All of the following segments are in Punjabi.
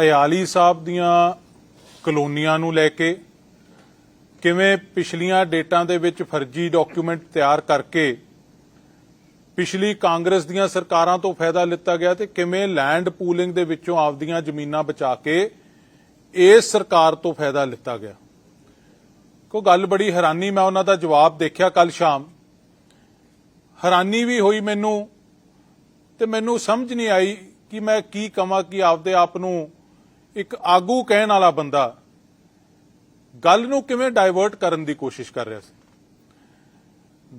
ਅਯਾਲੀ ਸਾਹਿਬ ਦੀਆਂ ਕਲੋਨੀਆਂ ਨੂੰ ਲੈ ਕੇ ਕਿਵੇਂ ਪਿਛਲੀਆਂ ਡੇਟਾਂ ਦੇ ਵਿੱਚ ਫਰਜ਼ੀ ਡਾਕੂਮੈਂਟ ਤਿਆਰ ਕਰਕੇ ਪਿਛਲੀ ਕਾਂਗਰਸ ਦੀਆਂ ਸਰਕਾਰਾਂ ਤੋਂ ਫਾਇਦਾ ਲਿੱਤਾ ਗਿਆ ਤੇ ਕਿਵੇਂ ਲੈਂਡ ਪੂਲਿੰਗ ਦੇ ਵਿੱਚੋਂ ਆਪਦੀਆਂ ਜ਼ਮੀਨਾਂ ਬਚਾ ਕੇ ਇਸ ਸਰਕਾਰ ਤੋਂ ਫਾਇਦਾ ਲਿੱਤਾ ਗਿਆ। ਕੋ ਗੱਲ ਬੜੀ ਹੈਰਾਨੀ, ਮੈਂ ਉਹਨਾਂ ਦਾ ਜਵਾਬ ਦੇਖਿਆ ਕੱਲ ਸ਼ਾਮ। ਹੈਰਾਨੀ ਵੀ ਹੋਈ ਮੈਨੂੰ ਤੇ ਮੈਨੂੰ ਸਮਝ ਨਹੀਂ ਆਈ ਕਿ ਮੈਂ ਕੀ ਕਵਾਂ ਕਿ ਆਪਦੇ ਆਪ ਨੂੰ ਇੱਕ ਆਗੂ ਕਹਿਣ ਵਾਲਾ ਬੰਦਾ ਗੱਲ ਨੂੰ ਕਿਵੇਂ ਡਾਇਵਰਟ ਕਰਨ ਦੀ ਕੋਸ਼ਿਸ਼ ਕਰ ਰਿਹਾ ਸੀ?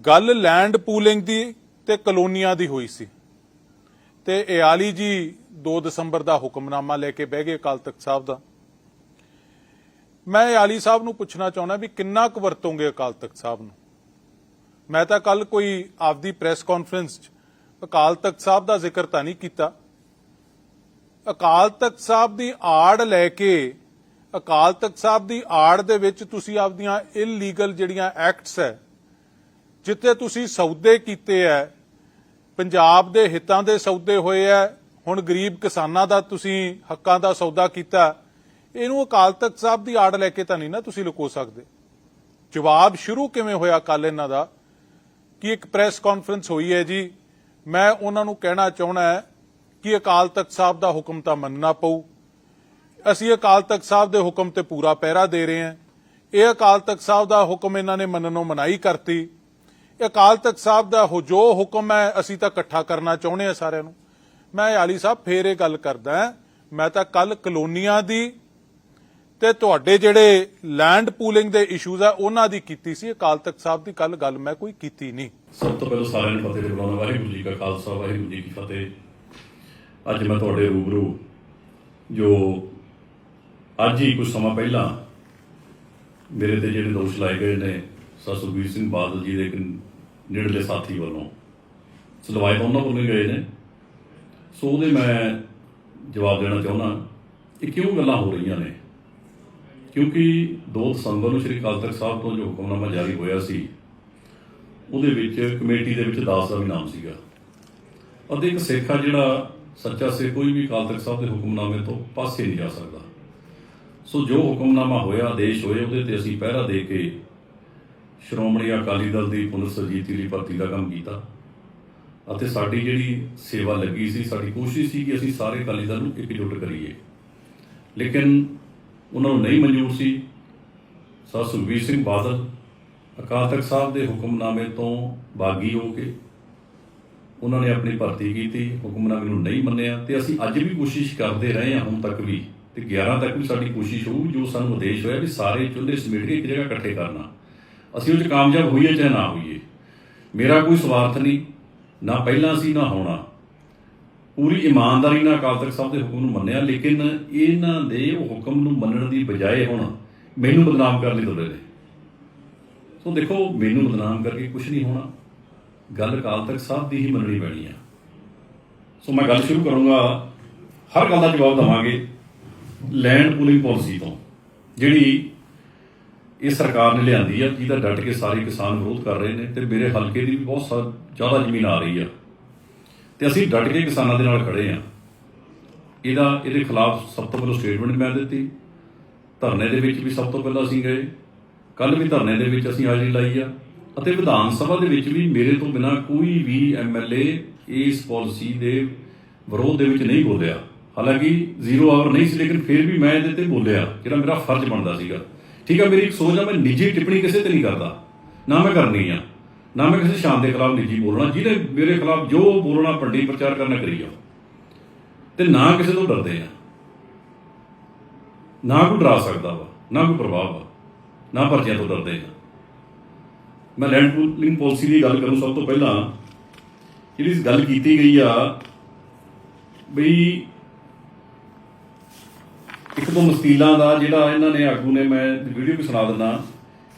ਗੱਲ ਲੈਂਡ ਪੂਲਿੰਗ ਦੀ ਤੇ ਕਲੋਨੀਆਂ ਦੀ ਹੋਈ ਸੀ। ਤੇ ਇਆਲੀ ਜੀ 2 ਦਸੰਬਰ ਦਾ ਹੁਕਮਨਾਮਾ ਲੈ ਕੇ ਬਹਿ ਗਏ ਅਕਾਲ ਤਖਤ ਸਾਹਿਬ ਦਾ। ਮੈਂ ਇਆਲੀ ਸਾਹਿਬ ਨੂੰ ਪੁੱਛਣਾ ਚਾਹੁੰਦਾ ਵੀ ਕਿੰਨਾ ਕੁ ਵਰਤੋਂਗੇ ਅਕਾਲ ਤਖਤ ਸਾਹਿਬ ਨੂੰ? ਮੈਂ ਤਾਂ ਕੱਲ ਕੋਈ ਆਪਦੀ ਪ੍ਰੈਸ ਕਾਨਫਰੰਸ 'ਚ ਅਕਾਲ ਤਖਤ ਸਾਹਿਬ ਦਾ ਜ਼ਿਕਰ ਤਾਂ ਨਹੀਂ ਕੀਤਾ। ਅਕਾਲ ਤਖਤ ਸਾਹਿਬ ਦੀ ਆੜ ਲੈ ਕੇ, ਅਕਾਲ ਤਖਤ ਸਾਹਿਬ ਦੀ ਆੜ ਦੇ ਵਿੱਚ ਤੁਸੀਂ ਆਪਦੀਆਂ ਇਲੀਗਲ ਜਿਹੜੀਆਂ ਐਕਟਸ ਹੈ, ਜਿੱਥੇ ਤੁਸੀਂ ਸੌਦੇ ਕੀਤੇ ਐ ਪੰਜਾਬ ਦੇ ਹਿੱਤਾਂ ਦੇ ਸੌਦੇ ਹੋਏ ਐ ਹੁਣ ਗਰੀਬ ਕਿਸਾਨਾਂ ਦਾ ਤੁਸੀਂ ਹੱਕਾਂ ਦਾ ਸੌਦਾ ਕੀਤਾ, ਇਹਨੂੰ ਅਕਾਲ ਤਖਤ ਸਾਹਿਬ ਦੀ ਆੜ ਲੈ ਕੇ ਤਾਂ ਨਹੀਂ ਨਾ ਤੁਸੀਂ ਲੁਕੋ ਸਕਦੇ। ਜਵਾਬ ਸ਼ੁਰੂ ਕਿਵੇਂ ਹੋਇਆ ਕੱਲ ਇਹਨਾਂ ਦਾ? ਕਿ ਇੱਕ ਪ੍ਰੈਸ ਕਾਨਫਰੰਸ ਹੋਈ ਹੈ ਜੀ, ਮੈਂ ਉਹਨਾਂ ਨੂੰ ਕਹਿਣਾ ਚਾਹਣਾ ਕਿ ਅਕਾਲ ਤਖਤ ਸਾਹਿਬ ਦਾ ਹੁਕਮ ਤਾਂ ਮੰਨਣਾ ਪਊ। ਅਸੀਂ ਅਕਾਲ ਤਖਤ ਸਾਹਿਬ ਦੇ ਹੁਕਮ ਤੇ ਪੂਰਾ ਪਹਿਰਾ ਦੇ ਰਹੇ ਹਾਂ। ਇਹ ਅਕਾਲ ਤਖਤ ਸਾਹਿਬ ਦਾ ਹੁਕਮ ਇਹਨਾਂ ਨੇ ਮੰਨਣੋਂ ਮਨਾਈ ਕਰਤੀ। ਅਕਾਲ ਤਖਤ ਸਾਹਿਬ ਦਾ ਜੋ ਹੁਕਮ ਹੈ, ਅਸੀਂ ਤਾਂ ਇਕੱਠਾ ਕਰਨਾ ਚਾਹੁੰਦੇ ਹਾਂ ਸਾਰਿਆਂ ਨੂੰ। ਮੈਂ ਆਲੀ ਸਾਹਿਬ ਫੇਰ ਇਹ ਗੱਲ ਕਰਦਾ ਮੈਂ ਤਾਂ ਕੱਲ ਕਲੋਨੀਆਂ ਦੀ ਤੇ ਤੁਹਾਡੇ ਜਿਹੜੇ ਲੈਂਡ ਪੂਲਿੰਗ ਦੇ ਇਸ਼ੂਜ਼ ਆ, ਉਹਨਾਂ ਦੀ ਕੀਤੀ ਸੀ। ਅਕਾਲ ਤਖਤ ਸਾਹਿਬ ਦੀ ਕੱਲ ਗੱਲ ਮੈਂ ਕੋਈ ਕੀਤੀ ਨਹੀਂ। ਸਭ ਤੋਂ ਪਹਿਲਾਂ ਸਾਰਿਆਂ ਨੂੰ ਫਤਿਹ ਬੁਲਾਉਣਾ ਵਾਹਿਗੁਰੂ ਜੀ ਕਾ ਖਾਲਸਾ, ਵਾਹਿਗੁਰੂ ਜੀ ਕੀ ਫਤਿਹ। ਅੱਜ ਮੈਂ ਤੁਹਾਡੇ ਰੂਬਰੂ, ਜੋ ਅੱਜ ਹੀ ਕੁਝ ਸਮਾਂ ਪਹਿਲਾਂ ਮੇਰੇ ਤੇ ਜਿਹੜੇ ਦੋਸ਼ ਲਾਏ ਗਏ ਨੇ ਸਰ ਸੁਖਬੀਰ ਸਿੰਘ ਬਾਦਲ ਜੀ ਦੇ ਇੱਕ ਨੇੜਲੇ ਸਾਥੀ ਵੱਲੋਂ। ਸਲਵਾਏ ਉਹਨਾਂ ਵੱਲੋਂ ਗਏ ਨੇ। ਸੋ ਉਹਦੇ ਮੈਂ ਜਵਾਬ ਦੇਣਾ ਚਾਹੁੰਦਾ ਕਿ ਕਿਉਂ ਗੱਲਾਂ ਹੋ ਰਹੀਆਂ ਨੇ? ਕਿਉਂਕਿ 2 ਦਸੰਬਰ ਨੂੰ ਸ੍ਰੀ ਅਕਾਲ ਤਖਤ ਸਾਹਿਬ ਤੋਂ ਜੋ ਹੁਕਮਨਾਮਾ ਜਾਰੀ ਹੋਇਆ ਸੀ, ਉਹਦੇ ਵਿੱਚ ਕਮੇਟੀ ਦੇ ਵਿੱਚ ਦਾਸ ਦਾ ਵੀ ਨਾਮ ਸੀਗਾ। ਅਤੇ ਇੱਕ ਸਿੱਖ ਆ ਜਿਹੜਾ ਸੱਚਾ ਸਿੱਖ ਕੋਈ ਵੀ ਅਕਾਲ ਤਖਤ ਸਾਹਿਬ ਦੇ ਹੁਕਮਨਾਮੇ ਤੋਂ ਪਾਸੇ ਨਹੀਂ ਜਾ ਸਕਦਾ। ਸੋ ਜੋ ਹੁਕਮਨਾਮਾ ਹੋਇਆ, ਆਦੇਸ਼ ਹੋਏ, ਉਹਦੇ ਤੇ ਅਸੀਂ ਪਹਿਰਾ ਦੇ ਕੇ ਸ਼੍ਰੋਮਣੀ ਅਕਾਲੀ ਦਲ ਦੀ ਪੁਨਰ ਸਰਜੀਤੀ ਲਈ ਭਰਤੀ ਦਾ ਕੰਮ ਕੀਤਾ। ਅਤੇ ਸਾਡੀ ਜਿਹੜੀ ਸੇਵਾ ਲੱਗੀ ਸੀ, ਸਾਡੀ ਕੋਸ਼ਿਸ਼ ਸੀ ਕਿ ਅਸੀਂ ਸਾਰੇ ਅਕਾਲੀ ਦਲ ਨੂੰ ਇਕਜੁੱਟ ਕਰੀਏ। ਲੇਕਿਨ ਉਹਨਾਂ ਨੂੰ ਨਹੀਂ ਮਨਜ਼ੂਰ ਸੀ। ਸਰ ਸੁਖਬੀਰ ਸਿੰਘ ਬਾਦਲ ਅਕਾਲ ਤਖਤ ਸਾਹਿਬ ਦੇ ਹੁਕਮਨਾਮੇ ਤੋਂ ਬਾਗੀ ਹੋ ਕੇ ਉਹਨਾਂ ਨੇ ਆਪਣੀ ਭਰਤੀ ਕੀਤੀ, ਹੁਕਮਨਾਮੇ ਨੂੰ ਨਹੀਂ ਮੰਨਿਆ ਤੇ ਅਸੀਂ ਅੱਜ ਵੀ ਕੋਸ਼ਿਸ਼ ਕਰਦੇ ਰਹੇ ਹਾਂ ਹੁਣ ਤੱਕ ਵੀ ਤੇ 11 ਤੱਕ ਵੀ ਸਾਡੀ ਕੋਸ਼ਿਸ਼ ਹੋਊ, ਜੋ ਸਾਨੂੰ ਉਦੇਸ਼ ਹੋਇਆ ਵੀ ਸਾਰੇ ਚੁੱਲ੍ਹੇ ਸਮੇਟ ਕੇ ਇੱਕ ਜਗ੍ਹਾ ਇਕੱਠੇ ਕਰਨਾ। ਅਸੀਂ ਉਹ 'ਚ ਕਾਮਯਾਬ ਹੋਈਏ ਚਾਹੇ ਨਾ ਹੋਈਏ। ਮੇਰਾ ਕੋਈ ਸਵਾਰਥ ਨਹੀਂ, ਨਾ ਪਹਿਲਾਂ ਸੀ, ਨਾ ਹੋਣਾ। ਪੂਰੀ ਇਮਾਨਦਾਰੀ ਨਾਲ ਅਕਾਲ ਤਖਤ ਸਾਹਿਬ ਦੇ ਹੁਕਮ ਨੂੰ ਮੰਨਿਆ, ਲੇਕਿਨ ਇਹਨਾਂ ਦੇ ਉਹ ਹੁਕਮ ਨੂੰ ਮੰਨਣ ਦੀ ਬਜਾਏ ਹੁਣ ਮੈਨੂੰ ਬਦਨਾਮ ਕਰਨ ਲਈ ਤੁਰੇ ਨੇ। ਸੋ ਦੇਖੋ, ਮੈਨੂੰ ਬਦਨਾਮ ਕਰਕੇ ਕੁਝ ਨਹੀਂ ਹੋਣਾ। ਗੱਲ ਅਕਾਲ ਤਖਤ ਸਾਹਿਬ ਦੀ ਹੀ ਮੰਨਣੀ ਪੈਣੀ ਆ। ਸੋ ਮੈਂ ਗੱਲ ਸ਼ੁਰੂ ਕਰੂੰਗਾ, ਹਰ ਗੱਲ ਦਾ ਜਵਾਬ ਦਵਾਂਗੇ ਲੈਂਡ ਪੂਲਿੰਗ ਪਾਲਿਸੀ ਤੋਂ, ਜਿਹੜੀ ਇਹ ਸਰਕਾਰ ਨੇ ਲਿਆਂਦੀ ਆ, ਜਿਹਦਾ ਡਟ ਕੇ ਸਾਰੇ ਕਿਸਾਨ ਵਿਰੋਧ ਕਰ ਰਹੇ ਨੇ ਤੇ ਮੇਰੇ ਹਲਕੇ ਦੀ ਵੀ ਬਹੁਤ ਸਾ- ਜ਼ਿਆਦਾ ਜ਼ਮੀਨ ਆ ਰਹੀ ਆ। ਤੇ ਅਸੀਂ ਡਟ ਕੇ ਕਿਸਾਨਾਂ ਦੇ ਨਾਲ ਖੜੇ ਆ। ਇਹਦਾ, ਇਹਦੇ ਖਿਲਾਫ ਸਭ ਤੋਂ ਪਹਿਲਾਂ ਸਟੇਟਮੈਂਟ ਮੈਂ ਦਿੱਤੀ। ਧਰਨੇ ਦੇ ਵਿੱਚ ਵੀ ਸਭ ਤੋਂ ਪਹਿਲਾਂ ਅਸੀਂ ਗਏ। ਕੱਲ ਵੀ ਧਰਨੇ ਦੇ ਵਿੱਚ ਅਸੀਂ ਹਾਜ਼ਰੀ ਲਾਈ ਆ। ਅਤੇ ਵਿਧਾਨ ਸਭਾ ਦੇ ਵਿੱਚ ਵੀ ਮੇਰੇ ਤੋਂ ਬਿਨਾ ਕੋਈ ਵੀ ਐਮਐਲਏ ਇਸ ਪਾਲਿਸੀ ਦੇ ਵਿਰੋਧ ਦੇ ਵਿੱਚ ਨਹੀਂ ਬੋਲਿਆ। ਹਾਲਾਂਕਿ ਜ਼ੀਰੋ ਆਵਰ ਨਹੀਂ ਸੀ, ਲੇਕਿਨ ਫਿਰ ਵੀ ਮੈਂ ਇਹਦੇ ਤੇ ਬੋਲਿਆ, ਜਿਹੜਾ ਮੇਰਾ ਫਰਜ਼ ਬਣਦਾ ਸੀਗਾ। ਠੀਕ ਆ, ਮੇਰੀ ਇੱਕ ਸੋਚ ਆ, ਮੈਂ ਨਿੱਜੀ ਟਿੱਪਣੀ ਕਿਸੇ ਤੇ ਨਹੀਂ ਕਰਦਾ। ਨਾ ਮੈਂ ਕਰਨੀ ਆ, ਨਾ ਮੈਂ ਕਿਸੇ ਸ਼ਾਨ ਦੇ ਖਿਲਾਫ ਨਿੱਜੀ ਬੋਲਣਾ, ਜਿਹਨੇ ਮੇਰੇ ਖਿਲਾਫ ਜੋ ਬੋਲਣਾ ਪੰਡੀ ਪ੍ਰਚਾਰ ਕਰਨਾ ਕਰੀ ਜਾਓ। ਤੇ ਨਾ ਕਿਸੇ ਤੋਂ ਡਰਦੇ ਆ। ਨਾ ਕੋਈ ਡਰਾ ਸਕਦਾ ਵਾ, ਨਾ ਕੋਈ ਪ੍ਰਭਾਵ ਵਾ, ਨਾ ਪਰਚਿਆਂ ਤੋਂ ਡਰਦੇ ਆ। ਮੈਂ ਲੈਂਡ ਪੂਲਿੰਗ ਪਾਲਿਸੀ ਦੀ ਗੱਲ ਕਰੂੰ ਸਭ ਤੋਂ ਪਹਿਲਾਂ। ਜਿਹੜੀ ਗੱਲ ਕੀਤੀ ਗਈ ਆ, ਬਈ ਇੱਕ ਤੋਂ ਮਸਤੀਲਾਂ ਦਾ ਜਿਹੜਾ ਇਹਨਾਂ ਨੇ ਆਗੂ ਨੇ ਮੈਂ ਵੀਡੀਓ ਵੀ ਸੁਣਾ ਦਿੰਦਾ।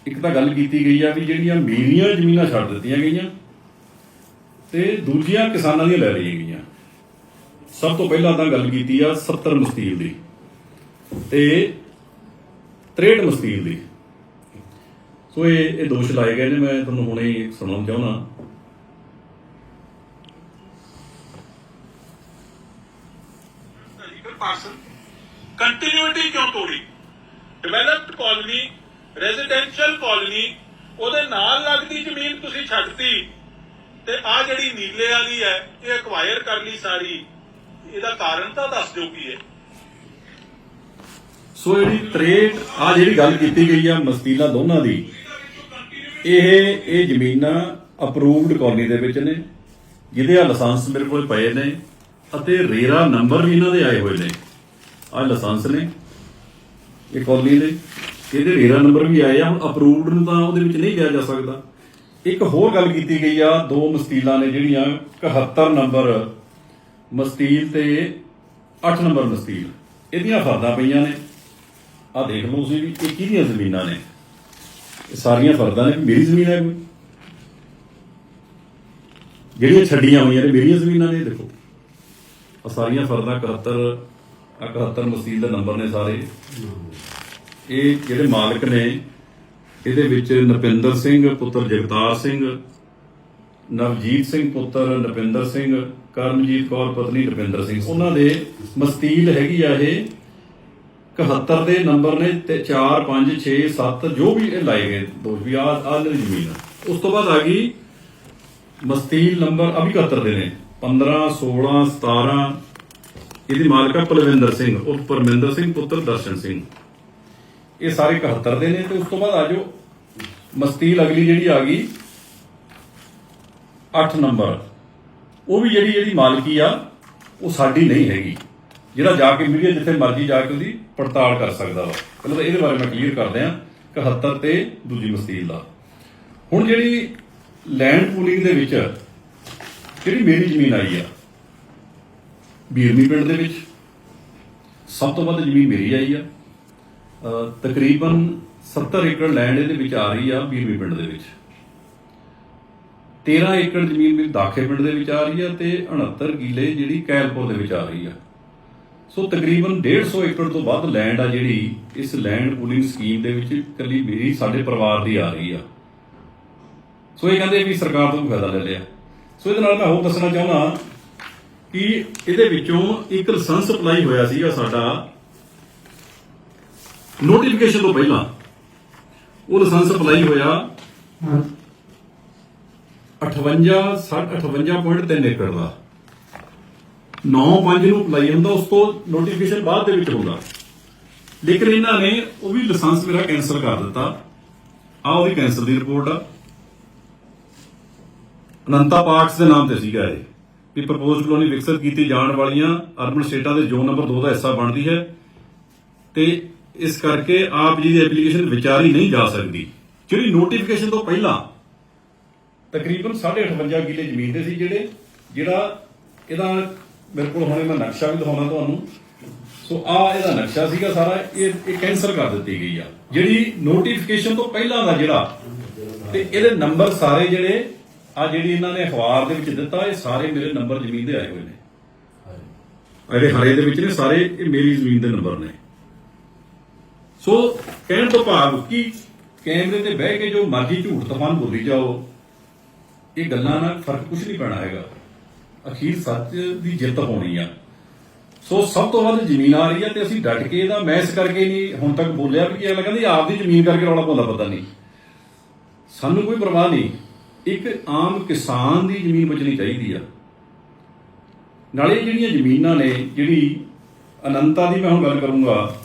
ਇੱਕ ਤਾਂ ਗੱਲ ਕੀਤੀ ਗਈ ਆ ਵੀ ਜਿਹੜੀਆਂ ਮੇਰੀਆਂ ਜ਼ਮੀਨਾਂ ਛੱਡ ਦਿੱਤੀਆਂ ਗਈਆਂ ਤੇ ਦੂਜੀਆਂ ਕਿਸਾਨਾਂ ਦੀਆਂ ਲੈ ਲਈਆਂ ਗਈਆਂ। ਸਭ ਤੋਂ ਪਹਿਲਾਂ ਤਾਂ ਗੱਲ ਕੀਤੀ ਆ 70 ਮਸਤੀਲ ਦੀ ਤੇ 63 ਮਸਤੀਲ ਦੀ। ਸੋ ਇਹ ਇਹ ਦੋਸ਼ ਲਾਏ ਗਏ ਨੇ ਮੈਂ ਤੁਹਾਨੂੰ ਹੁਣੇ ਹੀ ਸੁਣਾਉਣਾ ਚਾਹੁੰਦਾ ਕੰਟੀਨਿਊਟੀ ਕਿਉਂ ਤੋੜੀ? ਡਿਵੈਲਪਡ ਕਾਲਨੀ ਰੈਜ਼ੀਡੈਂਸ਼ੀਅਲ ਕਾਲਨੀ ਉਹਦੇ ਨਾਲ ਲੱਗਦੀ ਜ਼ਮੀਨ ਤੁਸੀਂ ਛੱਡਤੀ। ਤੇ ਆ ਜਿਹੜੀ ਨੀਲੇ ਵਾਲੀ ਹੈ ਇਹ ਐਕਵਾਇਰ ਕਰ ਲਈ ਸਾਰੀ। ਇਹਦਾ ਕਾਰਨ ਤਾਂ ਦੱਸ ਦਿਓ ਕੀ ਹੈ। ਸੋ ਜਿਹੜੀ 63 ਆ ਜਿਹੜੀ ਗੱਲ ਕੀਤੀ ਗਈ ਆ ਮਸਤੀਲਾ ਦੋਨਾਂ ਦੀ ਇਹ ਇਹ ਜ਼ਮੀਨਾਂ ਅਪਰੂਵਡ ਕਾਲਨੀ ਦੇ ਵਿੱਚ ਨੇ, ਜਿਹਦੇ ਆ ਲਾਇਸੈਂਸ ਮੇਰੇ ਕੋਲ ਪਏ ਨੇ ਅਤੇ ਰੇਰਾ ਨੰਬਰ ਵੀ ਇਹਨਾਂ ਦੇ ਆਏ ਹੋਏ ਨੇ। ਆ ਲਾਇਸੈਂਸ ਨੇ, ਇਹ ਕਾਲਨੀ ਦੇ। ਇਹਦੇ ਰੇਰਾ ਨੰਬਰ ਵੀ ਆਏ ਆ, ਹੁਣ ਅਪਰੂਵਡ ਨੂੰ ਤਾਂ ਉਹਦੇ ਵਿੱਚ ਨਹੀਂ ਲਿਆ ਜਾ ਸਕਦਾ। ਇੱਕ ਹੋਰ ਗੱਲ ਕੀਤੀ ਗਈ ਆ, ਦੋ ਮਸਤੀਲਾਂ ਨੇ ਜਿਹੜੀਆਂ 71 ਨੰਬਰ ਮਸਤੀਲ ਤੇ 8 ਨੰਬਰ ਮਸਤੀਲ। ਇਹਦੀਆਂ ਫਰਦਾਂ ਪਈਆਂ ਨੇ। ਆ ਦੇਖ ਲਓ ਤੁਸੀਂ ਵੀ, ਇਹ ਕਿਹਦੀਆਂ ਜ਼ਮੀਨਾਂ ਨੇ? ਸਾਰੀਆਂ ਫਰਦਾਂ ਨੇ, ਮੇਰੀ ਜ਼ਮੀਨ ਹੈ ਕੋਈ? ਜਿਹੜੀਆਂ ਛੱਡੀਆਂ ਹੋਈਆਂ ਨੇ, ਮੇਰੀਆਂ ਜ਼ਮੀਨਾਂ ਨੇ, ਦੇਖੋ। ਆ ਸਾਰੀਆਂ ਫਰਦਾਂ 71 ਆ 71 ਮਸਜਿਦ ਦੇ ਨੰਬਰ ਨੇ ਸਾਰੇ। ਇਹ ਜਿਹੜੇ ਮਾਲਕ ਨੇ, ਇਹਦੇ ਵਿੱਚ ਨਪਿੰਦਰ ਸਿੰਘ, ਪੁੱਤਰ ਜਗਤਾਰ ਸਿੰਘ, ਨਵਜੀਤ ਸਿੰਘ ਪੁੱਤਰ ਨਪਿੰਦਰ ਸਿੰਘ ਕਰਮਜੀਤ ਕੌਰ ਪਤਨੀ ਨਪਿੰਦਰ ਸਿੰਘ। ਉਹਨਾਂ ਦੇ ਮਸਤੀਲ ਹੈਗੀ ਆ ਇਹ 71 ਦੇ ਨੰਬਰ ਨੇ ਤੇ 4 5 6 7 ਜੋ ਵੀ ਇਹ ਲਾਏ ਗਏ ਦੋ ਵੀ ਆ ਆ ਲਈ ਜ਼ਮੀਨ ਆ। ਉਸ ਤੋਂ ਬਾਅਦ ਆ ਗਈ ਮਸਤੀਲ ਨੰਬਰ ਅਭੀ 71 ਦੇ ਨੇ। 15 16 17 ਇਹਦੀ ਮਾਲਕਾ ਪਲਵਿੰਦਰ ਸਿੰਘ ਉਰਫ ਪਰਮਿੰਦਰ ਸਿੰਘ, ਪੁੱਤਰ ਦਰਸ਼ਨ ਸਿੰਘ। ਇਹ ਸਾਰੇ 71 ਦੇ ਨੇ ਤੇ ਉਸ ਤੋਂ ਬਾਅਦ ਆ ਜਾਓ ਮਸਤੀਲ ਅਗਲੀ ਜਿਹੜੀ ਆ ਗਈ 8 ਨੰਬਰ। ਉਹ ਵੀ ਜਿਹੜੀ ਇਹਦੀ ਮਾਲਕੀ ਆ, ਉਹ ਸਾਡੀ ਨਹੀਂ ਹੈਗੀ। ਜਿਹੜਾ ਜਾ ਕੇ ਮੀਡੀਆ ਜਿੱਥੇ ਮਰਜ਼ੀ ਜਾ ਕੇ ਉਹਦੀ ਪੜਤਾਲ ਕਰ ਸਕਦਾ ਵਾ। ਪਹਿਲਾਂ ਤਾਂ ਇਹਦੇ ਬਾਰੇ ਮੈਂ ਕਲੀਅਰ ਕਰਦੇ ਆ 71 ਤੇ ਦੂਜੀ ਮਸਤੀਲ ਦਾ। ਹੁਣ ਜਿਹੜੀ ਲੈਂਡ ਪੂਲਿੰਗ ਦੇ ਵਿੱਚ ਜਿਹੜੀ ਮੇਰੀ ਜ਼ਮੀਨ ਆਈ ਆ? ਬੀਰਮੀ ਪਿੰਡ ਦੇ ਵਿੱਚ ਸਭ ਤੋਂ ਵੱਧ ਜ਼ਮੀਨ ਮੇਰੀ ਆਈ ਆ। ਤਕਰੀਬਨ 70 ਏਕੜ ਲੈਂਡ ਇਹਦੇ ਵਿੱਚ ਆ ਰਹੀ ਆ ਬੀਰਮੀ ਪਿੰਡ ਦੇ ਵਿੱਚ। 13 ਏਕੜ ਜ਼ਮੀਨ ਮੇਰੀ ਦਾਖੇ ਪਿੰਡ ਦੇ ਵਿੱਚ ਆ ਰਹੀ ਆ ਤੇ 69 ਕਿਲੇ ਜਿਹੜੀ ਕੈਲਪੁਰ ਦੇ ਵਿੱਚ ਆ ਰਹੀ ਆ। ਸੋ ਤਕਰੀਬਨ 150 ਏਕੜ ਤੋਂ ਵੱਧ ਲੈਂਡ ਆ ਜਿਹੜੀ ਇਸ ਲੈਂਡ ਪੂਲਿੰਗ ਸਕੀਮ ਦੇ ਵਿੱਚ ਇਕੱਲੀ ਮੇਰੀ ਸਾਡੇ ਪਰਿਵਾਰ ਦੀ ਆ ਰਹੀ ਆ। ਸੋ ਇਹ ਕਹਿੰਦੇ ਵੀ ਸਰਕਾਰ ਤੋਂ ਫਾਇਦਾ ਲੈ ਲਿਆ। ਸੋ ਇਹਦੇ ਨਾਲ ਮੈਂ ਹੋਰ ਦੱਸਣਾ ਚਾਹੁੰਦਾ ਕਿ ਇਹਦੇ ਵਿੱਚੋਂ ਇੱਕ ਲਾਇਸੈਂਸ ਅਪਲਾਈ ਹੋਇਆ ਸੀਗਾ ਸਾਡਾ। ਨੋਟੀਫਿਕੇਸ਼ਨ ਤੋਂ ਪਹਿਲਾਂ ਉਹ ਲਾਇਸੈਂਸ ਅਪਲਾਈ ਹੋਇਆ 58 58.3 ਏਕੜ ਦਾ। 9-5 ਨੂੰ ਅਪਲਾਈ ਹੁੰਦਾ ਉਸ ਤੋਂ ਨੋਟੀਫਿਕੇਸ਼ਨ ਬਾਅਦ ਦੇ ਵਿੱਚ ਹੁੰਦਾ। ਲੇਕਿਨ ਇਹਨਾਂ ਨੇ ਉਹ ਵੀ ਲਾਇਸੈਂਸ ਮੇਰਾ ਕੈਨਸਲ ਕਰ ਦਿੱਤਾ। ਆ ਉਹਦੀ ਕੈਂਸਲ ਦੀ ਰਿਪੋਰਟ ਆ। ਅਨੰਤਾ ਪਾਰਕਸ ਦੇ ਨਾਮ ਤੇ ਸੀਗਾ ਇਹ, ਵੀ ਪ੍ਰਪੋਜ਼ਡ ਕਲੋਨੀ ਵਿਕਸਿਤ ਕੀਤੀ ਜਾਣ ਵਾਲੀਆਂ ਅਰਬਨ ਸਟੇਟਾਂ ਦੇ ਜ਼ੋਨ ਨੰਬਰ 2 ਦਾ ਹਿੱਸਾ ਬਣਦੀ ਹੈ। ਤੇ ਇਸ ਕਰਕੇ ਆਪ ਜੀ ਦੀ ਐਪਲੀਕੇਸ਼ਨ ਵਿਚਾਰੀ ਨਹੀਂ ਜਾ ਸਕਦੀ। ਜਿਹੜੀ ਨੋਟੀਫਿਕੇਸ਼ਨ ਤੋਂ ਪਹਿਲਾਂ ਤਕਰੀਬਨ 58 ਕਿੱਲੇ ਜ਼ਮੀਨ ਦੇ ਸੀ ਜਿਹੜੇ, ਜਿਹੜਾ ਇਹਦਾ ਮੇਰੇ ਕੋਲ ਹੁਣੇ ਮੈਂ ਨਕਸ਼ਾ ਵੀ ਦਿਖਾਉਣਾ ਤੁਹਾਨੂੰ। ਸੋ ਆ ਇਹਦਾ ਨਕਸ਼ਾ ਸੀਗਾ ਸਾਰਾ, ਇਹ ਇਹ ਕੈਂਸਲ ਕਰ ਦਿੱਤੀ ਗਈ ਆ। ਜਿਹੜੀ ਨੋਟੀਫਿਕੇਸ਼ਨ ਤੋਂ ਪਹਿਲਾਂ ਦਾ ਜਿਹੜਾ, ਤੇ ਇਹਦੇ ਨੰਬਰ ਸਾਰੇ ਜਿਹੜੇ, ਆ ਜਿਹੜੀ ਇਹਨਾਂ ਨੇ ਅਖਬਾਰ ਦੇ ਵਿੱਚ ਦਿੱਤਾ, ਇਹ ਸਾਰੇ ਮੇਰੇ ਨੰਬਰ ਜ਼ਮੀਨ ਦੇ ਆਏ ਹੋਏ ਨੇ। ਇਹਦੇ ਹਰੇ ਦੇ ਵਿੱਚ ਨੇ ਸਾਰੇ, ਇਹ ਮੇਰੀ ਜ਼ਮੀਨ ਦੇ ਨੰਬਰ ਨੇ। ਸੋ ਕਹਿਣ ਤੋਂ ਭਾਵ ਕਿ ਕੈਮਰੇ ਤੇ ਬਹਿ ਕੇ ਜੋ ਮਰਜ਼ੀ ਝੂਠ ਤਫਾਨ ਬੋਲੀ ਜਾਓ, ਇਹ ਗੱਲਾਂ ਨਾਲ ਫ਼ਰਕ ਕੁਝ ਨਹੀਂ ਪੈਣਾ ਹੈਗਾ। ਅਖੀਰ ਸੱਚ ਦੀ ਜਿੱਤ ਹੋਣੀ ਆ। ਸੋ ਸਭ ਤੋਂ ਵੱਧ ਜ਼ਮੀਨ ਆ ਰਹੀ ਹੈ ਤੇ ਅਸੀਂ ਡਟ ਕੇ ਇਹਦਾ ਮੈਂ ਇਸ ਕਰਕੇ ਨਹੀਂ ਹੁਣ ਤੱਕ ਬੋਲਿਆ ਵੀ ਇਹ ਕਹਿੰਦੇ ਆਪਦੀ ਜ਼ਮੀਨ ਕਰਕੇ ਰੌਲਾ ਪਾਉਂਦਾ ਪਤਾ ਨਹੀਂ। ਸਾਨੂੰ ਕੋਈ ਪਰਵਾਹ ਨਹੀਂ। ਇੱਕ ਆਮ ਕਿਸਾਨ ਦੀ ਜ਼ਮੀਨ ਬਚਣੀ ਚਾਹੀਦੀ ਆ। ਨਾਲੇ ਜਿਹੜੀਆਂ ਜ਼ਮੀਨਾਂ ਨੇ ਜਿਹੜੀ ਅਨੰਤਾ ਦੀ ਮੈਂ ਹੁਣ ਗੱਲ ਕਰੂੰਗਾ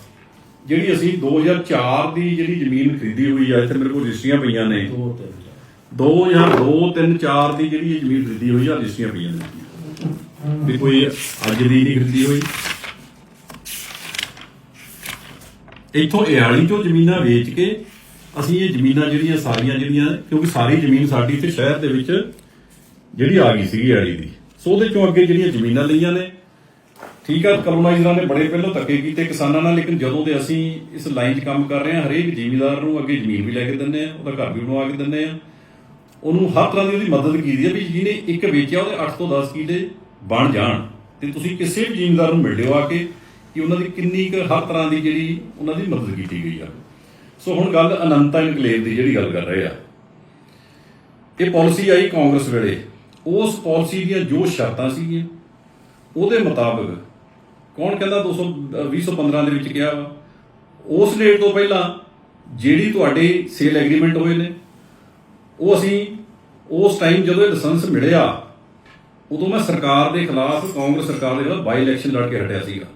ਜਿਹੜੀ ਅਸੀਂ 2004 ਦੀ ਜਿਹੜੀ ਜ਼ਮੀਨ ਖਰੀਦੀ ਹੋਈ ਆ ਇੱਥੇ ਮੇਰੇ ਕੋਲ ਰਜਿਸਟਰੀਆਂ ਪਈਆਂ ਨੇ। 2002 3 4 ਦੀ ਜਿਹੜੀ ਜ਼ਮੀਨ ਖਰੀਦੀ ਹੋਈ ਆ ਰਜਿਸਟਰੀਆਂ ਪਈਆਂ ਨੇ। ਵੀ ਕੋਈ ਅੱਜ ਦੀ ਨਹੀਂ ਖਰੀਦੀ ਹੋਈ। ਇੱਥੋਂ ਇਆਲੀ ਚੋਂ ਜ਼ਮੀਨਾਂ ਵੇਚ ਕੇ ਅਸੀਂ ਇਹ ਜ਼ਮੀਨਾਂ ਜਿਹੜੀਆਂ ਸਾਰੀਆਂ ਜਿਹੜੀਆਂ, ਕਿਉਂਕਿ ਸਾਰੀ ਜ਼ਮੀਨ ਸਾਡੀ ਇੱਥੇ ਸ਼ਹਿਰ ਦੇ ਵਿੱਚ ਜਿਹੜੀ ਆ ਗਈ ਸੀਗੀ ਇਆਲੀ ਦੀ। ਸੋ ਉਹਦੇ ਚੋਂ ਅੱਗੇ ਜਿਹੜੀਆਂ ਜ਼ਮੀਨਾਂ ਲਈਆਂ ਨੇ, ਠੀਕ ਆ ਕਲੋਨਾਈਜ਼ਰਾਂ ਨੇ ਬੜੇ ਪਹਿਲਾਂ ਧੱਕੇ ਕੀਤੇ ਕਿਸਾਨਾਂ ਨਾਲ, ਲੇਕਿਨ ਜਦੋਂ ਦੇ ਅਸੀਂ ਇਸ ਲਾਈਨ 'ਚ ਕੰਮ ਕਰ ਰਹੇ ਹਾਂ, ਹਰੇਕ ਜ਼ਿਮੀਂਦਾਰ ਨੂੰ ਅੱਗੇ ਜ਼ਮੀਨ ਵੀ ਲੈ ਕੇ ਦਿੰਦੇ ਆ ਉਹਦਾ ਘਰ ਵੀ ਬਣਵਾ ਕੇ ਦਿੰਦੇ ਆ ਉਹਨੂੰ ਹਰ ਤਰ੍ਹਾਂ ਦੀ ਉਹਦੀ ਮਦਦ ਕੀਤੀ ਹੈ ਵੀ ਜਿਹਨੇ ਇੱਕ ਵੇਚਿਆ, ਉਹਦੇ 8 ਤੋਂ 10 ਕਿੱਲੇ ਬਣ ਜਾਣ। ਤੇ ਤੁਸੀਂ ਕਿਸੇ ਵੀ ਜ਼ਿਮੀਂਦਾਰ ਨੂੰ ਮਿਲ ਲਿਓ ਆ ਕੇ ਕਿ ਉਹਨਾਂ ਦੀ ਕਿੰਨੀ ਕੁ ਹਰ ਤਰ੍ਹਾਂ ਦੀ ਜਿਹੜੀ ਉਹਨਾਂ ਦੀ ਮਦਦ ਕੀਤੀ ਗਈ ਆ। ਸੋ ਹੁਣ ਗੱਲ ਅਨੰਤਾ ਇਨਕਲੇਵ ਦੀ ਜਿਹੜੀ ਗੱਲ ਕਰ ਰਹੇ ਆ। ਇਹ ਪਾਲਿਸੀ ਆਈ ਕਾਂਗਰਸ ਵੇਲੇ। ਉਸ ਪਾਲਿਸੀ ਦੀਆਂ ਜੋ ਸ਼ਰਤਾਂ ਸੀਗੀਆਂ ਉਹਦੇ ਮੁਤਾਬਕ ਕੌਣ ਕਹਿੰਦਾ 200 ਅ, 2015 ਦੇ ਵਿੱਚ ਕਿਹਾ ਵਾ? ਉਸ ਡੇਟ ਤੋਂ ਪਹਿਲਾਂ ਜਿਹੜੀ ਤੁਹਾਡੇ ਸੇਲ ਐਗਰੀਮੈਂਟ ਹੋਏ ਨੇ ਉਹ ਅਸੀਂ ਉਸ ਟਾਈਮ ਜਦੋਂ ਇਹ ਲਾਇਸੈਂਸ ਮਿਲਿਆ ਉਦੋਂ ਮੈਂ ਸਰਕਾਰ ਦੇ ਖਿਲਾਫ ਕਾਂਗਰਸ ਸਰਕਾਰ ਦੇ ਖਿਲਾਫ ਬਾਈ ਇਲੈਕਸ਼ਨ ਲੜ ਕੇ ਹਟਿਆ ਸੀਗਾ।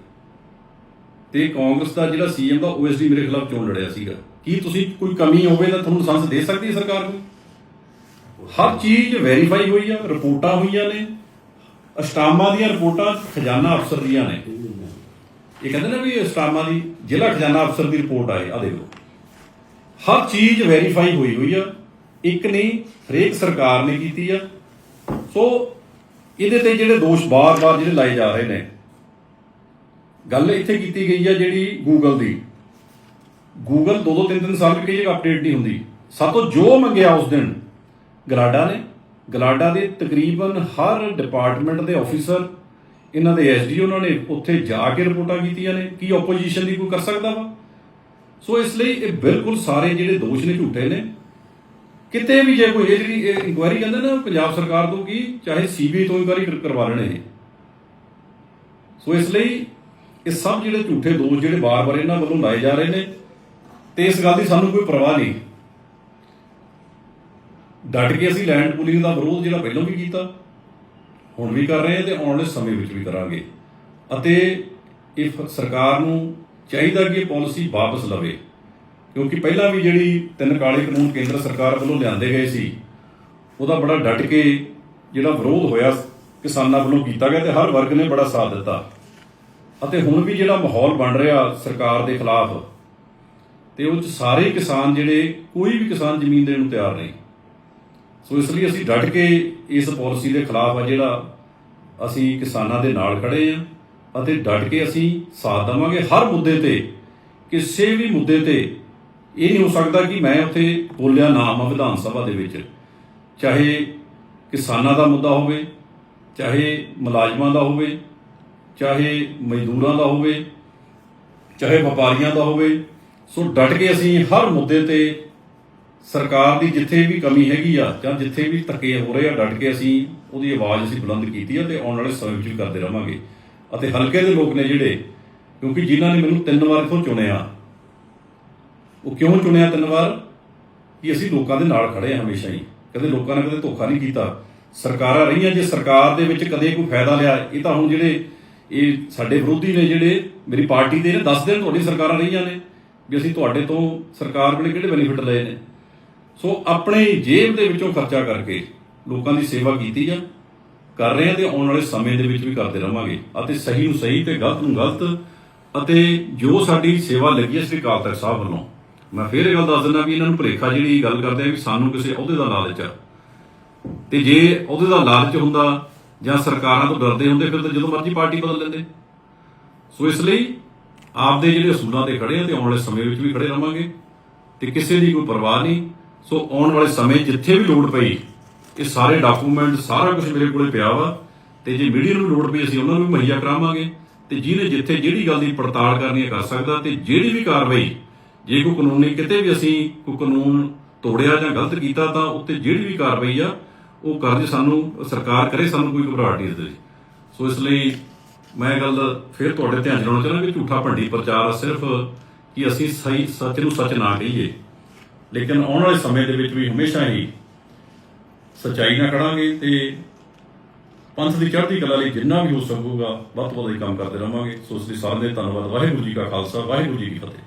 ਤੇ ਕਾਂਗਰਸ ਦਾ ਜਿਹੜਾ ਸੀਐਮ ਦਾ ਓਐਸਡੀ ਮੇਰੇ ਖਿਲਾਫ ਚੋਣ ਲੜਿਆ ਸੀਗਾ। ਕੀ ਤੁਸੀਂ ਕੋਈ ਕਮੀ ਹੋਵੇ ਤਾਂ ਤੁਹਾਨੂੰ ਲਾਇਸੈਂਸ ਦੇ ਸਕਦੀ ਹੈ ਸਰਕਾਰ ਨੂੰ? ਹਰ ਚੀਜ਼ ਵੈਰੀਫਾਈ ਹੋਈ ਆ, ਰਿਪੋਰਟਾਂ ਹੋਈਆਂ ਨੇ। ਅਸਟਾਮਾ ਦੀਆਂ ਰਿਪੋਰਟਾਂ ਖਜ਼ਾਨਾ ਅਫਸਰ ਦੀਆਂ ਨੇ। ਇਹ ਕਹਿੰਦੇ ਨੇ ਵੀ ਅਸਟਾਮਾ ਦੀ ਜ਼ਿਲ੍ਹਾ ਖਜ਼ਾਨਾ ਅਫਸਰ ਦੀ ਰਿਪੋਰਟ ਆਏ ਆ ਦੇਖੋ। ਹਰ ਚੀਜ਼ ਵੈਰੀਫਾਈ ਹੋਈ ਹੋਈ ਆ। ਇੱਕ ਨਹੀਂ, ਹਰੇਕ ਸਰਕਾਰ ਨੇ ਕੀਤੀ ਆ। ਸੋ ਇਹਦੇ ਤੇ ਜਿਹੜੇ ਦੋਸ਼ ਬਾਰ-ਬਾਰ ਜਿਹੜੇ ਲਾਏ ਜਾ ਰਹੇ ਨੇ, ਗੱਲ ਇੱਥੇ ਕੀਤੀ ਗਈ ਹੈ ਜਿਹੜੀ ਗੂਗਲ ਦੀ। ਗੂਗਲ ਦੋ ਦੋ ਤਿੰਨ ਤਿੰਨ ਸਾਲ ਵੀ ਕਈ ਜਗ੍ਹਾ ਅਪਡੇਟ ਨਹੀਂ ਹੁੰਦੀ। ਸਾਤੋਂ ਜੋ ਮੰਗਿਆ ਉਸ ਦਿਨ ਗਲਾਡਾ ਨੇ ਗਲਾਡਾ ਦੇ ਤਕਰੀਬਨ ਹਰ ਡਿਪਾਰਟਮੈਂਟ ਦੇ ਆਫੀਸਰ ਇਹਨਾਂ ਦੇ ਐਸਡੀ ਉਹਨਾਂ ਨੇ ਉੱਥੇ ਜਾ ਕੇ ਰਿਪੋਰਟਾਂ ਕੀਤੀਆਂ ਨੇ, ਕੀ ਆਪੋਜੀਸ਼ਨ ਦੀ ਕੋਈ ਕਰ ਸਕਦਾ ਵਾ? ਸੋ ਇਸ ਲਈ ਇਹ ਬਿਲਕੁਲ ਸਾਰੇ ਜਿਹੜੇ ਦੋਸ਼ ਨੇ ਝੂਠੇ ਨੇ ਕਿਤੇ ਵੀ ਜੇ ਕੋਈ ਇਹ ਜਿਹੜੀ ਇਨਕੁਆਇਰੀ ਕਹਿੰਦੇ ਨਾ ਪੰਜਾਬ ਸਰਕਾਰ ਤੋਂ ਕੀ ਚਾਹੇ ਸੀਬੀਆਈ ਤੋਂ ਇਨਕੁਆਇਰੀ ਕਰਵਾ ਲੈਣੇ ਨੇ ਸੋ ਇਸ ਲਈ ਇਹ ਸਭ ਜਿਹੜੇ ਝੂਠੇ ਦੋਸ਼ ਜਿਹੜੇ ਬਾਰ-ਬਾਰ ਇਹਨਾਂ ਵੱਲੋਂ ਲਾਏ ਜਾ ਰਹੇ ਨੇ ਤੇ ਇਸ ਗੱਲ ਦੀ ਸਾਨੂੰ ਕੋਈ ਪਰਵਾਹ ਨਹੀਂ। ਡਟ ਕੇ ਅਸੀਂ ਲੈਂਡ ਪੂਲਿੰਗ ਦਾ ਵਿਰੋਧ ਜਿਹੜਾ ਪਹਿਲਾਂ ਵੀ ਕੀਤਾ, ਹੁਣ ਵੀ ਕਰ ਰਹੇ ਹਾਂ ਤੇ ਆਉਣ ਵਾਲੇ ਸਮੇਂ ਵਿੱਚ ਵੀ ਕਰਾਂਗੇ। ਅਤੇ ਇਹ ਸਰਕਾਰ ਨੂੰ ਚਾਹੀਦਾ ਕਿ ਇਹ ਪਾਲਿਸੀ ਵਾਪਸ ਲਵੇ। ਕਿਉਂਕਿ ਪਹਿਲਾਂ ਵੀ ਜਿਹੜੀ ਤਿੰਨ ਕਾਲੇ ਕਾਨੂੰਨ ਕੇਂਦਰ ਸਰਕਾਰ ਵੱਲੋਂ ਲਿਆਂਦੇ ਗਏ ਸੀ, ਉਹਦਾ ਬੜਾ ਡਟ ਕੇ ਜਿਹੜਾ ਵਿਰੋਧ ਹੋਇਆ ਕਿਸਾਨਾਂ ਵੱਲੋਂ ਕੀਤਾ ਗਿਆ ਤੇ ਹਰ ਵਰਗ ਨੇ ਬੜਾ ਸਾਥ ਦਿੱਤਾ। ਅਤੇ ਹੁਣ ਵੀ ਜਿਹੜਾ ਮਾਹੌਲ ਬਣ ਰਿਹਾ ਸਰਕਾਰ ਦੇ ਖਿਲਾਫ, ਤੇ ਉਹ ਚ ਸਾਰੇ ਕਿਸਾਨ ਜਿਹੜੇ, ਕੋਈ ਵੀ ਕਿਸਾਨ ਜ਼ਮੀਨ ਦੇਣ ਨੂੰ ਤਿਆਰ ਨਹੀਂ। ਸੋ ਇਸ ਲਈ ਅਸੀਂ ਡਟ ਕੇ ਇਸ ਪਾਲਿਸੀ ਦੇ ਖਿਲਾਫ ਆ ਜਿਹੜਾ ਅਸੀਂ ਕਿਸਾਨਾਂ ਦੇ ਨਾਲ ਖੜੇ ਆ ਅਤੇ ਡਟ ਕੇ ਅਸੀਂ ਸਾਥ ਦੇਵਾਂਗੇ ਹਰ ਮੁੱਦੇ ਤੇ, ਕਿਸੇ ਵੀ ਮੁੱਦੇ ਤੇ ਇਹ ਨਹੀਂ ਹੋ ਸਕਦਾ ਕਿ ਮੈਂ ਉੱਥੇ ਬੋਲਿਆ ਨਾ ਹਾਂ ਵਿਧਾਨ ਸਭਾ ਦੇ ਵਿੱਚ। ਚਾਹੇ ਕਿਸਾਨਾਂ ਦਾ ਮੁੱਦਾ ਹੋਵੇ, ਚਾਹੇ ਮੁਲਾਜ਼ਮਾਂ ਦਾ ਹੋਵੇ, ਚਾਹੇ ਮਜ਼ਦੂਰਾਂ ਦਾ ਹੋਵੇ, ਚਾਹੇ ਵਪਾਰੀਆਂ ਦਾ ਹੋਵੇ। ਸੋ ਡਟ ਕੇ ਅਸੀਂ ਹਰ ਮੁੱਦੇ ਤੇ ਸਰਕਾਰ ਦੀ ਜਿੱਥੇ ਵੀ ਕਮੀ ਹੈਗੀ ਆ ਜਾਂ ਜਿੱਥੇ ਵੀ ਧੱਕੇ ਹੋ ਰਹੇ ਆ, ਡਟ ਕੇ ਅਸੀਂ ਉਹਦੀ ਆਵਾਜ਼ ਅਸੀਂ ਬੁਲੰਦ ਕੀਤੀ ਆ ਤੇ ਆਉਣ ਵਾਲੇ ਸਮੇਂ ਵਿੱਚ ਵੀ ਕਰਦੇ ਰਵਾਂਗੇ ਅਤੇ ਹਲਕੇ ਦੇ ਲੋਕ ਨੇ ਜਿਹੜੇ, ਕਿਉਂਕਿ ਜਿਨ੍ਹਾਂ ਨੇ ਮੈਨੂੰ ਤਿੰਨ ਵਾਰ ਤੋਂ ਚੁਣਿਆ ਉਹ ਕਿਉਂ ਚੁਣਿਆ ਤਿੰਨ ਵਾਰ? ਕਿ ਅਸੀਂ ਲੋਕਾਂ ਦੇ ਨਾਲ ਖੜੇ ਆ ਹਮੇਸ਼ਾ ਹੀ? ਕਦੇ ਲੋਕਾਂ ਨੇ ਕਦੇ ਧੋਖਾ ਨਹੀਂ ਕੀਤਾ। ਸਰਕਾਰਾਂ ਰਹੀਆਂ, ਜੇ ਸਰਕਾਰ ਦੇ ਵਿੱਚ ਕਦੇ ਕੋਈ ਫਾਇਦਾ ਲਿਆ, ਇਹ ਤਾਂ ਹੁਣ ਜਿਹੜੇ ਇਹ ਸਾਡੇ ਵਿਰੋਧੀ ਨੇ ਜਿਹੜੇ ਮੇਰੀ ਪਾਰਟੀ ਦੇ ਨੇ, ਦੱਸ ਦਿਨ ਤੁਹਾਡੀ ਸਰਕਾਰਾਂ ਰਹੀਆਂ ਨੇ, ਵੀ ਅਸੀਂ ਤੁਹਾਡੇ ਤੋਂ ਸਰਕਾਰ ਵੇਲੇ ਕਿਹੜੇ ਬੈਨੀਫਿਟ ਲਏ ਨੇ? ਸੋ ਆਪਣੇ ਜੇਬ ਦੇ ਵਿੱਚੋਂ ਖਰਚਾ ਕਰਕੇ ਲੋਕਾਂ ਦੀ ਸੇਵਾ ਕੀਤੀ ਆ, ਕਰ ਰਹੇ ਆ ਤੇ ਆਉਣ ਵਾਲੇ ਸਮੇਂ ਦੇ ਵਿੱਚ ਵੀ ਕਰਦੇ ਰਵਾਂਗੇ। ਅਤੇ ਸਹੀ ਨੂੰ ਸਹੀ ਤੇ ਗਲਤ ਨੂੰ ਗਲਤ ਅਤੇ ਜੋ ਸਾਡੀ ਸੇਵਾ ਲੱਗੀ ਹੈ ਸ੍ਰੀ ਅਕਾਲ ਤਖਤ ਸਾਹਿਬ ਵੱਲੋਂ। ਮੈਂ ਫੇਰ ਇਹ ਗੱਲ ਦੱਸ ਦਿੰਦਾ ਵੀ ਇਹਨਾਂ ਨੂੰ ਭੁਲੇਖਾ ਜਿਹੜੀ ਗੱਲ ਕਰਦੇ ਆ ਵੀ ਸਾਨੂੰ ਕਿਸੇ ਅਹੁਦੇ ਦਾ ਲਾਲਚ ਆ। ਤੇ ਜੇ ਅਹੁਦੇ ਦਾ ਲਾਲਚ ਹੁੰਦਾ ਜਾਂ ਸਰਕਾਰਾਂ ਤੋਂ ਡਰਦੇ ਹੁੰਦੇ, ਫਿਰ ਤਾਂ ਜਦੋਂ ਮਰਜ਼ੀ ਪਾਰਟੀ ਬਦਲ ਲੈਂਦੇ। ਸੋ ਇਸ ਲਈ ਆਪਦੇ ਜਿਹੜੇ ਅਸੂਲਾਂ ਤੇ ਖੜੇ ਆ ਤੇ ਆਉਣ ਵਾਲੇ ਸਮੇਂ ਵਿੱਚ ਵੀ ਖੜੇ ਰਵਾਂਗੇ। ਤੇ ਕਿਸੇ ਦੀ ਕੋਈ ਪਰਵਾਹ ਨਹੀਂ। ਸੋ ਆਉਣ ਵਾਲੇ ਸਮੇਂ ਜਿੱਥੇ ਵੀ ਲੋੜ ਪਈ, ਇਹ ਸਾਰੇ ਡਾਕੂਮੈਂਟ, ਸਾਰਾ ਕੁਝ ਮੇਰੇ ਕੋਲੇ ਪਿਆ ਵਾ। ਤੇ ਜੇ ਮੀਡੀਆ ਨੂੰ ਲੋੜ ਪਈ, ਅਸੀਂ ਉਹਨਾਂ ਨੂੰ ਵੀ ਮੁਹੱਈਆ ਕਰਾਵਾਂਗੇ। ਤੇ ਜਿਹਨੇ ਜਿੱਥੇ ਜਿਹੜੀ ਗੱਲ ਦੀ ਪੜਤਾਲ ਕਰਨੀ ਹੈ ਕਰ ਸਕਦਾ ਤੇ ਜਿਹੜੀ ਵੀ ਕਾਰਵਾਈ ਜੇ ਕੋਈ ਕਾਨੂੰਨੀ ਕਿਤੇ ਵੀ ਅਸੀਂ ਕੋਈ ਕਾਨੂੰਨ ਤੋੜਿਆ ਜਾਂ ਗਲਤ ਕੀਤਾ ਤਾਂ ਉੱਤੇ ਜਿਹੜੀ ਵੀ ਕਾਰਵਾਈ ਆ, ਉਹ ਕਰਜ਼ ਸਾਨੂੰ, ਸਰਕਾਰ ਕਰੇ, ਸਾਨੂੰ ਕੋਈ ਘਬਰਾਹਟ ਨਹੀਂ ਇਸ ਸੋ ਇਸ ਲਈ ਮੈਂ ਇਹ ਗੱਲ ਫਿਰ ਤੁਹਾਡੇ ਧਿਆਨ 'ਚ ਲਾਉਣਾ ਚਾਹੁੰਦਾ ਕਿ ਝੂਠਾ ਭੰਡੀ ਪ੍ਰਚਾਰ ਸਿਰਫ ਕਿ ਅਸੀਂ ਸਹੀ, ਸੱਚ ਨੂੰ ਸੱਚ ਨਾ ਕਹੀਏ। ਲੇਕਿਨ ਆਉਣ ਵਾਲੇ ਸਮੇਂ ਦੇ ਵਿੱਚ ਵੀ ਹਮੇਸ਼ਾ ਹੀ ਸਚਾਈ ਨਾਲ ਖੜਾਂਗੇ ਤੇ ਪੰਥ ਦੀ ਚੜ੍ਹਦੀ ਕਲਾ ਲਈ ਜਿੰਨਾ ਵੀ ਹੋ ਸਕੂਗਾ, ਵੱਧ ਤੋਂ ਵੱਧ ਹੀ ਕੰਮ ਕਰਦੇ ਰਵਾਂਗੇ ਸੋ ਇਸ ਲਈ ਸਾਰਿਆਂ ਦਾ ਧੰਨਵਾਦ। ਵਾਹਿਗੁਰੂ ਜੀ ਕਾ ਖਾਲਸਾ, ਵਾਹਿਗੁਰੂ ਜੀ ਕੀ ਫਤਿਹ।